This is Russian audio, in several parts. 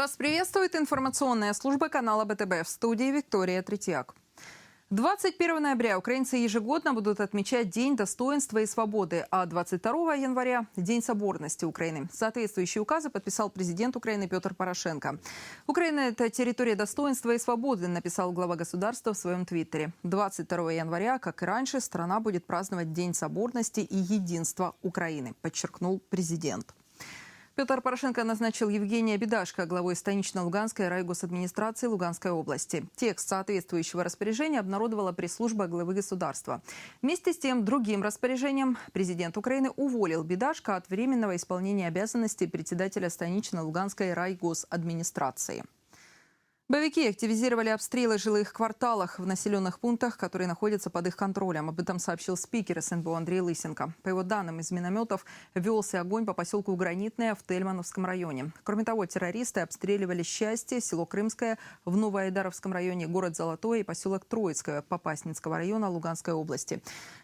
Вас приветствует информационная служба канала БТБ в студии Виктория Третьяк. 21 ноября украинцы ежегодно будут отмечать День достоинства и свободы, а 22 января – День соборности Украины. Соответствующие указы подписал президент Украины Петр Порошенко. Украина – это территория достоинства и свободы, написал глава государства в своем твиттере. 22 января, как и раньше, страна будет праздновать День соборности и единства Украины, подчеркнул президент. Петр Порошенко назначил Евгения Бедашко главой станично-Луганской райгосадминистрации Луганской области. Текст соответствующего распоряжения обнародовала пресс-служба главы государства. Вместе с тем, другим распоряжением президент Украины уволил Бедашко от временного исполнения обязанностей председателя станично-Луганской райгосадминистрации. Боевики активизировали обстрелы жилых кварталах в населенных пунктах, которые находятся под их контролем. Об этом сообщил спикер СНБО Андрей Лысенко. По его данным, из минометов велся огонь по поселку Гранитное в Тельмановском районе. Кроме того, террористы обстреливали Счастье, село Крымское в Новоайдаровском районе, город Золотой и поселок Троицкое Попаснинского района Луганской области.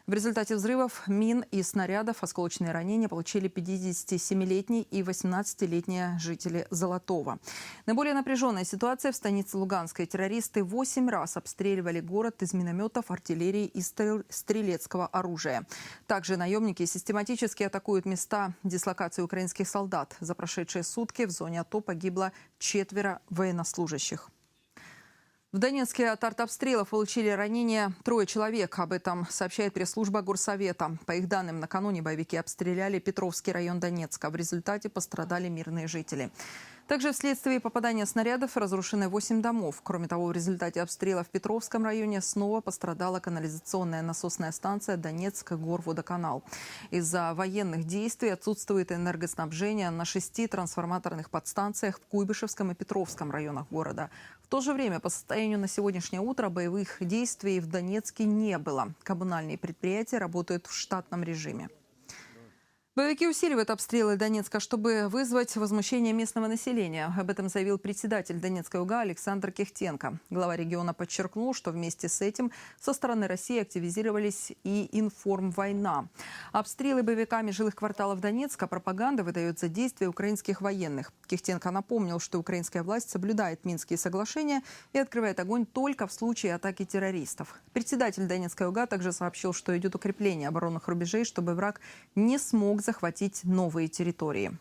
В результате взрывов, мин и снарядов осколочные ранения получили 57-летний и 18-летние жители Золотого. Наиболее напряженная ситуация в станице Луганской. Террористы 8 раз обстреливали город из минометов, артиллерии и стрелецкого оружия. Также наемники систематически атакуют места дислокации украинских солдат. За прошедшие сутки в зоне АТО погибло четверо военнослужащих. В Донецке от артобстрелов получили ранения трое человек. Об этом сообщает пресс-служба Горсовета. По их данным, накануне боевики обстреляли Петровский район Донецка. В результате пострадали мирные жители. Также вследствие попадания снарядов разрушены 8 домов. Кроме того, в результате обстрела в Петровском районе снова пострадала канализационная насосная станция Донецк горводоканал. Из-за военных действий отсутствует энергоснабжение на шести трансформаторных подстанциях в Куйбышевском и Петровском районах города. В то же время по состоянию на сегодняшнее утро боевых действий в Донецке не было. Коммунальные предприятия работают в штатном режиме. Боевики усиливают обстрелы Донецка, чтобы вызвать возмущение местного населения. Об этом заявил председатель Донецкой УГА Александр Кехтенко. Глава региона подчеркнул, что вместе с этим со стороны России активизировались и информвойна. Обстрелы боевиками жилых кварталов Донецка пропаганда выдает за действия украинских военных. Кехтенко напомнил, что украинская власть соблюдает Минские соглашения и открывает огонь только в случае атаки террористов. Председатель Донецкой УГА также сообщил, что идет укрепление оборонных рубежей, чтобы враг не смог захватить новые территории.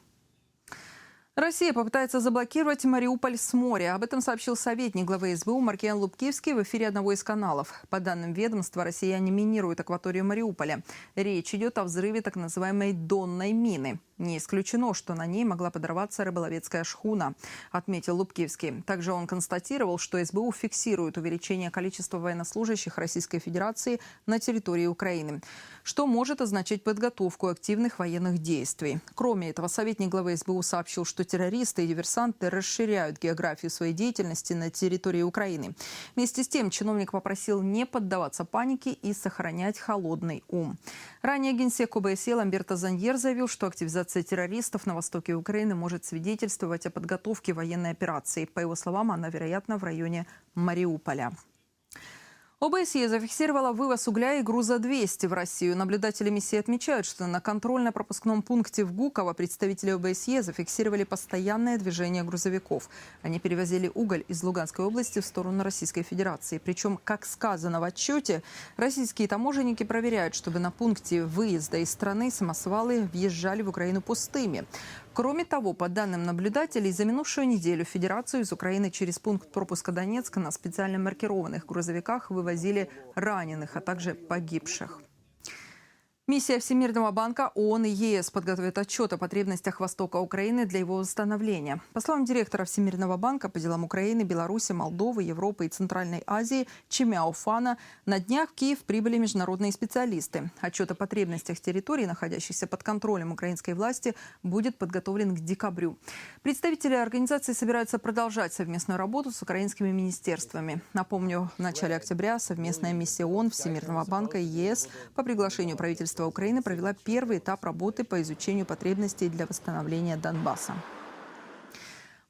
Россия попытается заблокировать Мариуполь с моря. Об этом сообщил советник главы СБУ Маркиан Лубкивский в эфире одного из каналов. По данным ведомства, россияне минируют акваторию Мариуполя. Речь идет о взрыве так называемой «донной мины». Не исключено, что на ней могла подорваться рыболовецкая шхуна, отметил Лубкивский. Также он констатировал, что СБУ фиксирует увеличение количества военнослужащих Российской Федерации на территории Украины, что может означать подготовку активных военных действий. Кроме этого, советник главы СБУ сообщил, что террористы и диверсанты расширяют географию своей деятельности на территории Украины. Вместе с тем, чиновник попросил не поддаваться панике и сохранять холодный ум. Ранее генсек ОБСЕ Ламберто Заньер заявил, что активизация террористов на востоке Украины может свидетельствовать о подготовке военной операции. По его словам, она, вероятно, в районе Мариуполя. ОБСЕ зафиксировала вывоз угля и груза 200 в Россию. Наблюдатели миссии отмечают, что на контрольно-пропускном пункте в Гуково представители ОБСЕ зафиксировали постоянное движение грузовиков. Они перевозили уголь из Луганской области в сторону Российской Федерации. Причем, как сказано в отчете, российские таможенники проверяют, чтобы на пункте выезда из страны самосвалы въезжали в Украину пустыми. Кроме того, по данным наблюдателей, за минувшую неделю Федерацию из Украины через пункт пропуска Донецка на специально маркированных грузовиках вывозили раненых, а также погибших. Миссия Всемирного банка ООН и ЕС подготовит отчет о потребностях Востока Украины для его восстановления. По словам директора Всемирного банка по делам Украины, Беларуси, Молдовы, Европы и Центральной Азии Чемяо Фана, на днях в Киев прибыли международные специалисты. Отчет о потребностях территорий, находящихся под контролем украинской власти, будет подготовлен к декабрю. Представители организации собираются продолжать совместную работу с украинскими министерствами. Напомню, в начале октября совместная миссия ООН, Всемирного банка и ЕС по приглашению правительства правительство Украины провела первый этап работы по изучению потребностей для восстановления Донбасса.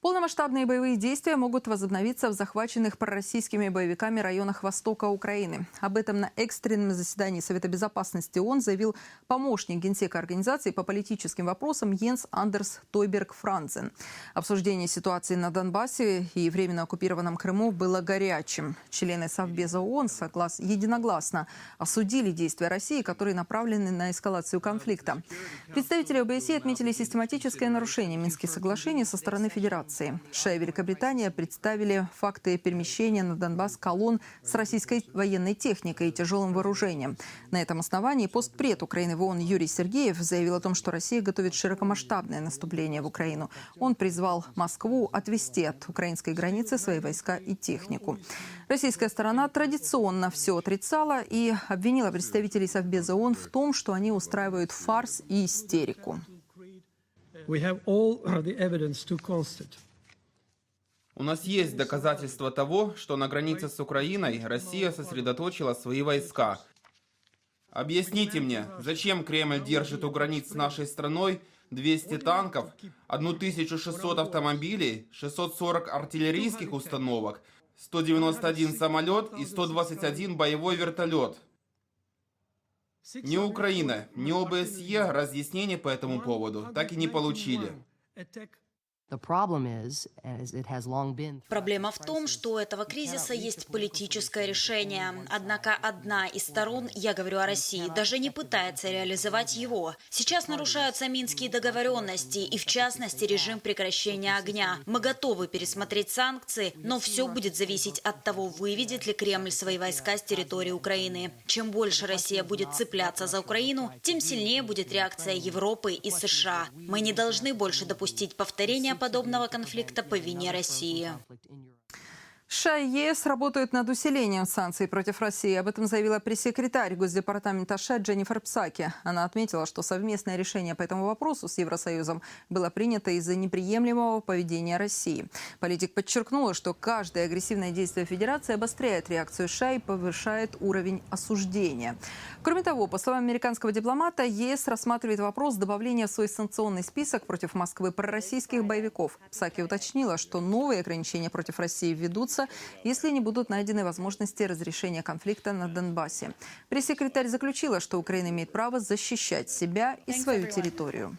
Полномасштабные боевые действия могут возобновиться в захваченных пророссийскими боевиками районах востока Украины. Об этом на экстренном заседании Совета безопасности ООН заявил помощник генсека организации по политическим вопросам Йенс Андерс Тойберг Францен. Обсуждение ситуации на Донбассе и временно оккупированном Крыму было горячим. Члены Совбеза ООН соглас... единогласно осудили действия России, которые направлены на эскалацию конфликта. Представители ОБСЕ отметили систематическое нарушение Минских соглашений со стороны Федерации. США и Великобритания представили факты перемещения на Донбасс колонн с российской военной техникой и тяжелым вооружением. На этом основании постпред Украины в ООН Юрий Сергеев заявил о том, что Россия готовит широкомасштабное наступление в Украину. Он призвал Москву отвести от украинской границы свои войска и технику. Российская сторона традиционно все отрицала и обвинила представителей Совбеза ООН в том, что они устраивают фарс и истерику. У нас есть доказательства того, что на границе с Украиной Россия сосредоточила свои войска. Объясните мне, зачем Кремль держит у границ с нашей страной 200 танков, 1600 автомобилей, 640 артиллерийских установок, 191 самолет и 121 боевой вертолет? Ни Украина, ни ОБСЕ разъяснений по этому поводу так и не получили. Проблема в том, что у этого кризиса есть политическое решение. Однако одна из сторон, я говорю о России, даже не пытается реализовать его. Сейчас нарушаются минские договоренности и, в частности, режим прекращения огня. Мы готовы пересмотреть санкции, но все будет зависеть от того, выведет ли Кремль свои войска с территории Украины. Чем больше Россия будет цепляться за Украину, тем сильнее будет реакция Европы и США. Мы не должны больше допустить повторения подобного конфликта по вине России. США и ЕС работают над усилением санкций против России. Об этом заявила пресс-секретарь Госдепартамента США Дженнифер Псаки. Она отметила, что совместное решение по этому вопросу с Евросоюзом было принято из-за неприемлемого поведения России. Политик подчеркнула, что каждое агрессивное действие Федерации обостряет реакцию США и повышает уровень осуждения. Кроме того, по словам американского дипломата, ЕС рассматривает вопрос добавления в свой санкционный список против Москвы пророссийских боевиков. Псаки уточнила, что новые ограничения против России введутся если не будут найдены возможности разрешения конфликта на Донбассе. Пресс-секретарь заключила, что Украина имеет право защищать себя и свою территорию.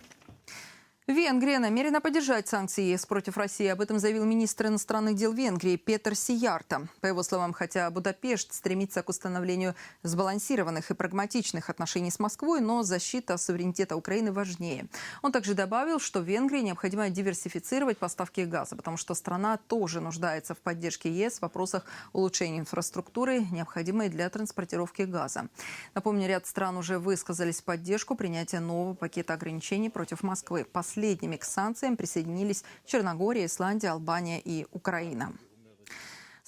Венгрия намерена поддержать санкции ЕС против России. Об этом заявил министр иностранных дел Венгрии Петр Сиярта. По его словам, хотя Будапешт стремится к установлению сбалансированных и прагматичных отношений с Москвой, но защита суверенитета Украины важнее. Он также добавил, что Венгрии необходимо диверсифицировать поставки газа, потому что страна тоже нуждается в поддержке ЕС в вопросах улучшения инфраструктуры, необходимой для транспортировки газа. Напомню, ряд стран уже высказались в поддержку принятия нового пакета ограничений против Москвы последними к санкциям присоединились Черногория, Исландия, Албания и Украина.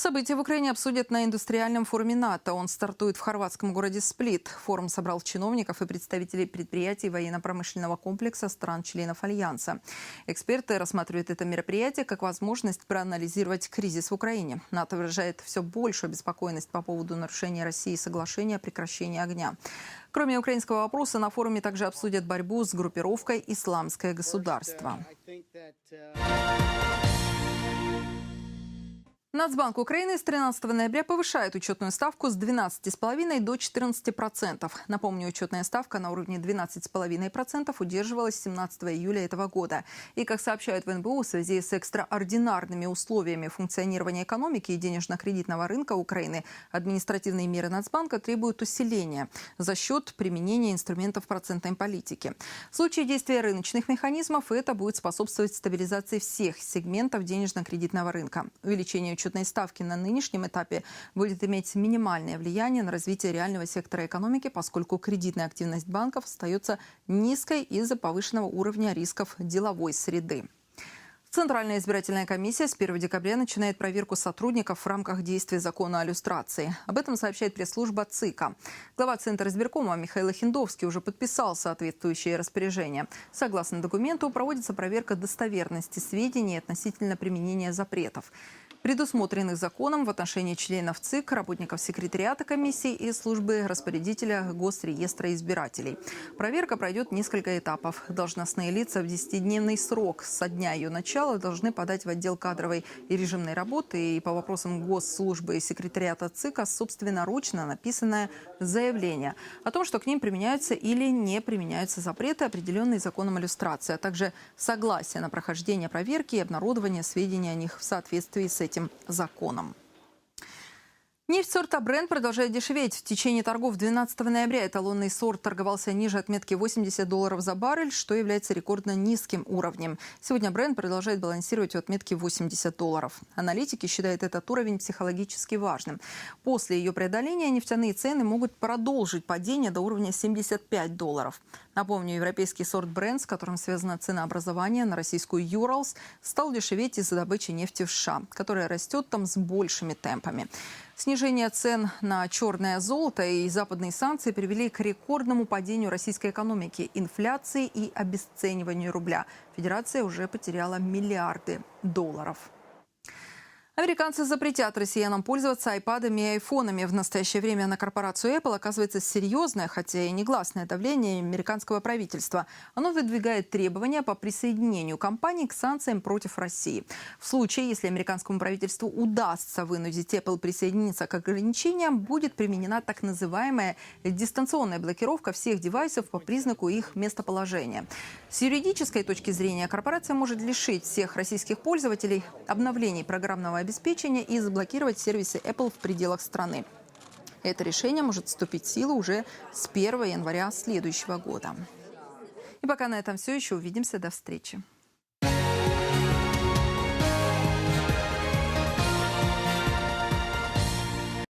События в Украине обсудят на индустриальном форуме НАТО. Он стартует в хорватском городе Сплит. Форум собрал чиновников и представителей предприятий военно-промышленного комплекса стран-членов Альянса. Эксперты рассматривают это мероприятие как возможность проанализировать кризис в Украине. НАТО выражает все большую обеспокоенность по поводу нарушения России соглашения о прекращении огня. Кроме украинского вопроса, на форуме также обсудят борьбу с группировкой «Исламское государство». Нацбанк Украины с 13 ноября повышает учетную ставку с 12,5 до 14%. Напомню, учетная ставка на уровне 12,5% удерживалась с 17 июля этого года. И, как сообщают в НБУ, в связи с экстраординарными условиями функционирования экономики и денежно-кредитного рынка Украины, административные меры Нацбанка требуют усиления за счет применения инструментов процентной политики. В случае действия рыночных механизмов это будет способствовать стабилизации всех сегментов денежно-кредитного рынка. Увеличение учетной ставки на нынешнем этапе будет иметь минимальное влияние на развитие реального сектора экономики, поскольку кредитная активность банков остается низкой из-за повышенного уровня рисков деловой среды. Центральная избирательная комиссия с 1 декабря начинает проверку сотрудников в рамках действия закона о иллюстрации. Об этом сообщает пресс-служба ЦИКа. Глава Центра избиркома Михаил Хиндовский уже подписал соответствующее распоряжение. Согласно документу, проводится проверка достоверности сведений относительно применения запретов. Предусмотренных законом в отношении членов ЦИК, работников секретариата комиссии и службы распорядителя Госреестра избирателей. Проверка пройдет несколько этапов. Должностные лица в 10-дневный срок со дня ее начала должны подать в отдел кадровой и режимной работы и по вопросам госслужбы и секретариата ЦИКа собственноручно написанное заявление о том, что к ним применяются или не применяются запреты, определенные законом иллюстрации, а также согласие на прохождение проверки и обнародование сведений о них в соответствии с этим законом. Нефть сорта Brent продолжает дешеветь. В течение торгов 12 ноября эталонный сорт торговался ниже отметки 80 долларов за баррель, что является рекордно низким уровнем. Сегодня Brent продолжает балансировать у отметки 80 долларов. Аналитики считают этот уровень психологически важным. После ее преодоления нефтяные цены могут продолжить падение до уровня 75 долларов. Напомню, европейский сорт Brent, с которым связано ценообразование на российскую Юралс, стал дешеветь из-за добычи нефти в США, которая растет там с большими темпами. Снижение цен на черное золото и западные санкции привели к рекордному падению российской экономики, инфляции и обесцениванию рубля. Федерация уже потеряла миллиарды долларов. Американцы запретят россиянам пользоваться айпадами и айфонами. В настоящее время на корпорацию Apple оказывается серьезное, хотя и негласное давление американского правительства. Оно выдвигает требования по присоединению компаний к санкциям против России. В случае, если американскому правительству удастся вынудить Apple присоединиться к ограничениям, будет применена так называемая дистанционная блокировка всех девайсов по признаку их местоположения. С юридической точки зрения корпорация может лишить всех российских пользователей обновлений программного обеспечения и заблокировать сервисы Apple в пределах страны. Это решение может вступить в силу уже с 1 января следующего года. И пока на этом все. Еще увидимся. До встречи.